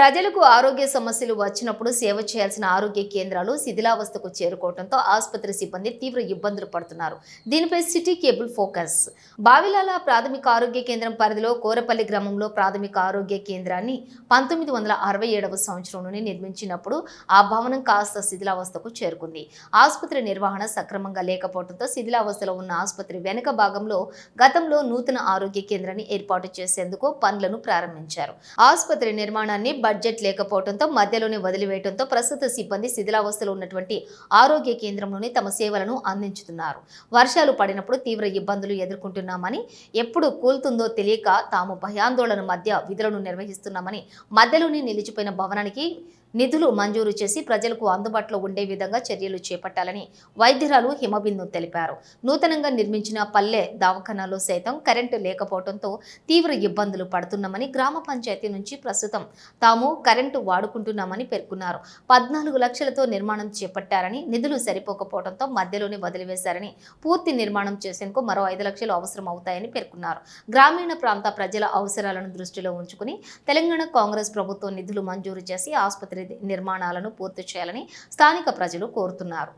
ప్రజలకు ఆరోగ్య సమస్యలు వచ్చినప్పుడు సేవ చేయాల్సిన ఆరోగ్య కేంద్రాలు శిథిలావస్థకు చేరుకోవడంతో ఆసుపత్రి సిబ్బంది తీవ్ర ఇబ్బందులు పడుతున్నారు. దీనిపై సిటీ కేబుల్ ఫోకస్. బావిలాల ప్రాథమిక ఆరోగ్య కేంద్రం పరిధిలో కోరపల్లి గ్రామంలో ప్రాథమిక ఆరోగ్య కేంద్రాన్ని పంతొమ్మిది వందల అరవై ఏడవ సంవత్సరంలోనే నిర్మించినప్పుడు ఆ భవనం కాస్త శిథిలావస్థకు చేరుకుంది. ఆసుపత్రి నిర్వహణ సక్రమంగా లేకపోవడంతో శిథిలావస్థలో ఉన్న ఆసుపత్రి వెనుక భాగంలో గతంలో నూతన ఆరోగ్య కేంద్రాన్ని ఏర్పాటు చేసేందుకు పనులను ప్రారంభించారు. ఆసుపత్రి నిర్మాణాన్ని బడ్జెట్ బడ్జెట్ లేకపోవడంతో మధ్యలోనే వదిలివేయడంతో ప్రస్తుత సిబ్బంది శిథిలావస్థలో ఉన్నటువంటి ఆరోగ్య కేంద్రంలోనే తమ సేవలను అందించుతున్నారు. వర్షాలు పడినప్పుడు తీవ్ర ఇబ్బందులు ఎదుర్కొంటున్నామని ఎప్పుడు కూలుతుందో తెలియక తాము భయాందోళన మధ్య విధులను నిర్వహిస్తున్నామని మధ్యలోనే నిలిచిపోయిన భవనానికి నిధులు మంజూరు చేసి ప్రజలకు అందుబాటులో ఉండే విధంగా చర్యలు చేపట్టాలని వైద్యురాలు హిమబిందు తెలిపారు. నూతనంగా నిర్మించిన పల్లె దవాఖానాలో సైతం కరెంటు లేకపోవడంతో తీవ్ర ఇబ్బందులు పడుతున్నామని గ్రామ పంచాయతీ నుంచి ప్రస్తుతం తాము కరెంటు వాడుకుంటున్నామని పేర్కొన్నారు. పద్నాలుగు లక్షలతో నిర్మాణం చేపట్టారని నిధులు సరిపోకపోవడంతో మధ్యలోనే వదిలివేశారని పూర్తి నిర్మాణం చేసేందుకు మరో ఐదు లక్షలు అవసరం అవుతాయని పేర్కొన్నారు. గ్రామీణ ప్రాంత ప్రజల అవసరాలను దృష్టిలో ఉంచుకుని తెలంగాణ కాంగ్రెస్ ప్రభుత్వం నిధులు మంజూరు చేసి ఆసుపత్రి నిర్మాణాలను పూర్తి చేయాలని స్థానిక ప్రజలు కోరుతున్నారు.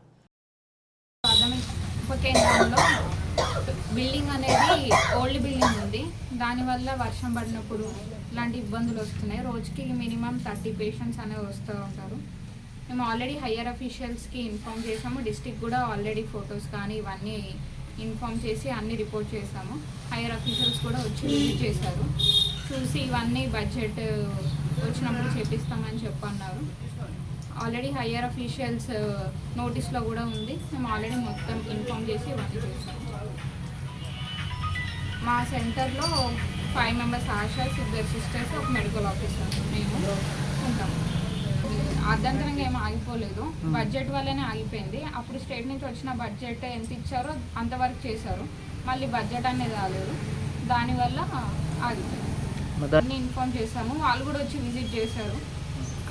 బిల్డింగ్ అనేది ఓల్డ్ బిల్డింగ్ ఉంది. దానివల్ల వర్షం పడినప్పుడు ఇలాంటి ఇబ్బందులు వస్తున్నాయి. రోజుకి మినిమం థర్టీ పేషెంట్స్ అనేవి వస్తూ ఉంటారు. మేము ఆల్రెడీ హయ్యర్ అఫీషియల్స్కి ఇన్ఫామ్ చేసాము డిస్టిక్ కూడా ఆల్రెడీ ఫొటోస్ కానీ ఇవన్నీ ఇన్ఫామ్ చేసి అన్ని రిపోర్ట్ చేసాము హయ్యర్ అఫీషియల్స్ కూడా వచ్చి విజిట్ చేశారు. చూసి ఇవన్నీ బడ్జెట్ వచ్చినప్పుడు చేపిస్తామని చెప్పన్నారు. ఆల్రెడీ హయ్యర్ అఫీషియల్స్ నోటీస్లో కూడా ఉంది. మేము ఆల్రెడీ మొత్తం ఇన్ఫామ్ చేసి ఇవన్నీ చేస్తాం మా సెంటర్లో ఫైవ్ మెంబర్స్ ఆశాస్ ఇద్దరు సిస్టర్స్ ఒక మెడికల్ ఆఫీసర్ మేము ఉంటాం. అర్ధంతరంగా ఏం ఆగిపోలేదు. బడ్జెట్ వల్లనే ఆగిపోయింది. అప్పుడు స్టేట్ నుంచి వచ్చిన బడ్జెట్ ఎంత ఇచ్చారో అంతవరకు చేశారు. మళ్ళీ బడ్జెట్ అనేది రాలేదు. దానివల్ల ఆగిపోయింది. అన్ని ఇన్ఫామ్ చేశాము. వాళ్ళు కూడా వచ్చి విజిట్ చేశారు.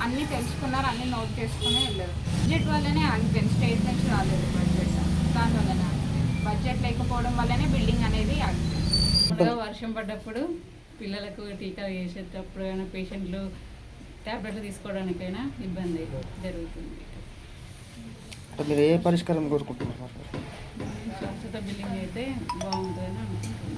అన్నీ తెలుసుకున్నారు అన్నీ నోట్ చేసుకుని వెళ్ళారు. బడ్జెట్ వల్లనే ఆగిపోయింది స్టేట్ నుంచి రాలేదు బడ్జెట్ దానివల్లనే బడ్జెట్ లేకపోవడం వల్లనే బిల్డింగ్ అనేది ఆగిపోయింది. వర్షం పడ్డప్పుడు పిల్లలకు టీకా వేసేటప్పుడు అయినా పేషెంట్లు ట్యాబ్లెట్లు తీసుకోవడానికైనా ఇబ్బంది జరుగుతుంది. అంటే మీరు ఏ పరిష్కారం కోరుకుంటున్నారు? శాశ్వత బిల్డింగ్ అయితే బాగుంటుందని అనుకుంటున్నాను.